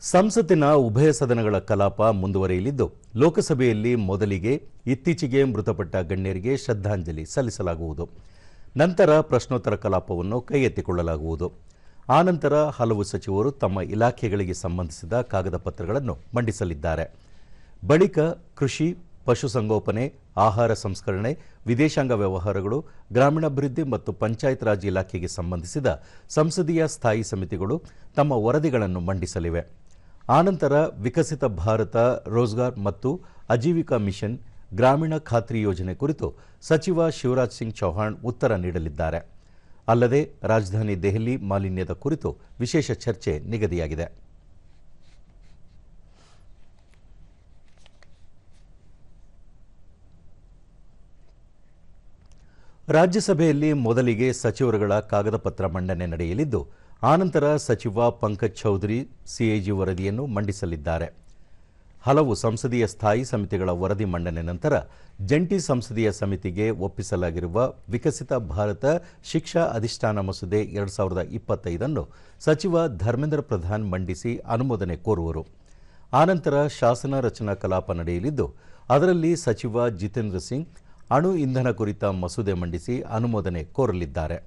ಸಂಸತ್ತಿನ ಉಭಯ ಸದನಗಳ ಕಲಾಪ ಮುಂದುವರೆಯಲಿದ್ದು, ಲೋಕಸಭೆಯಲ್ಲಿ ಮೊದಲಿಗೆ ಇತ್ತೀಚೆಗೆ ಮೃತಪಟ್ಟ ಗಣ್ಯರಿಗೆ ಶ್ರದ್ಧಾಂಜಲಿ ಸಲ್ಲಿಸಲಾಗುವುದು. ನಂತರ ಪ್ರಶ್ನೋತ್ತರ ಕಲಾಪವನ್ನು ಕೈಗೆತ್ತಿಕೊಳ್ಳಲಾಗುವುದು. ಆನಂತರ ಹಲವು ಸಚಿವರು ತಮ್ಮ ಇಲಾಖೆಗಳಿಗೆ ಸಂಬಂಧಿಸಿದ ಕಾಗದ ಪತ್ರಗಳನ್ನು ಮಂಡಿಸಲಿದ್ದಾರೆ. ಬಳಿಕ ಕೃಷಿ, ಪಶುಸಂಗೋಪನೆ, ಆಹಾರ ಸಂಸ್ಕರಣೆ, ವಿದೇಶಾಂಗ ವ್ಯವಹಾರಗಳು, ಗ್ರಾಮೀಣಾಭಿವೃದ್ಧಿ ಮತ್ತು ಪಂಚಾಯತ್ ರಾಜ್ ಇಲಾಖೆಗೆ ಸಂಬಂಧಿಸಿದ ಸಂಸದೀಯ ಸ್ಥಾಯಿ ಸಮಿತಿಗಳು ತಮ್ಮ ವರದಿಗಳನ್ನು ಮಂಡಿಸಲಿವೆ. ಆನಂತರ ವಿಕಸಿತ ಭಾರತ, ರೋಜ್ಗಾರ್ ಮತ್ತು ಅಜೀವಿಕಾ ಮಿಷನ್ ಗ್ರಾಮೀಣ ಖಾತ್ರಿ ಯೋಜನೆ ಕುರಿತು ಸಚಿವ ಶಿವರಾಜ್ ಸಿಂಗ್ ಚೌಹಾಣ್ ಉತ್ತರ ನೀಡಲಿದ್ದಾರೆ. ಅಲ್ಲದೆ ರಾಜಧಾನಿ ದೆಹಲಿ ಮಾಲಿನ್ಯದ ಕುರಿತು ವಿಶೇಷ ಚರ್ಚೆ ನಿಗದಿಯಾಗಿದೆ. ರಾಜ್ಯಸಭೆಯಲ್ಲಿ ಮೊದಲಿಗೆ ಸಚಿವರುಗಳ ಕಾಗದ ಪತ್ರ ಮಂಡನೆ ನಡೆಯಲಿದ್ದು ಆನಂತರ ಸಚಿವ ಪಂಕಜ್ ಚೌಧರಿ ಸಿಎಜಿ ವರದಿಯನ್ನು ಮಂಡಿಸಲಿದ್ದಾರೆ. ಹಲವು ಸಂಸದೀಯ ಸ್ಥಾಯಿ ಸಮಿತಿಗಳ ವರದಿ ಮಂಡನೆ ನಂತರ ಜಂಟಿ ಸಂಸದೀಯ ಸಮಿತಿಗೆ ಒಪ್ಪಿಸಲಾಗಿರುವ ವಿಕಸಿತ ಭಾರತ ಶಿಕ್ಷಾ ಅಧಿಷ್ಠಾನ ಮಸೂದೆ ಎರಡು ಸಾವಿರದ ಇಪ್ಪತ್ತೈದನ್ನು ಸಚಿವ ಧರ್ಮೇಂದ್ರ ಪ್ರಧಾನ್ ಮಂಡಿಸಿ ಅನುಮೋದನೆ ಕೋರುವರು. ಆನಂತರ ಶಾಸನ ರಚನಾ ಕಲಾಪ ನಡೆಯಲಿದ್ದು, ಅದರಲ್ಲಿ ಸಚಿವ ಜಿತೇಂದ್ರ ಸಿಂಗ್ ಅಣು ಇಂಧನ ಕುರಿತ ಮಸೂದೆ ಮಂಡಿಸಿ ಅನುಮೋದನೆ ಕೋರಲಿದ್ದಾರೆ.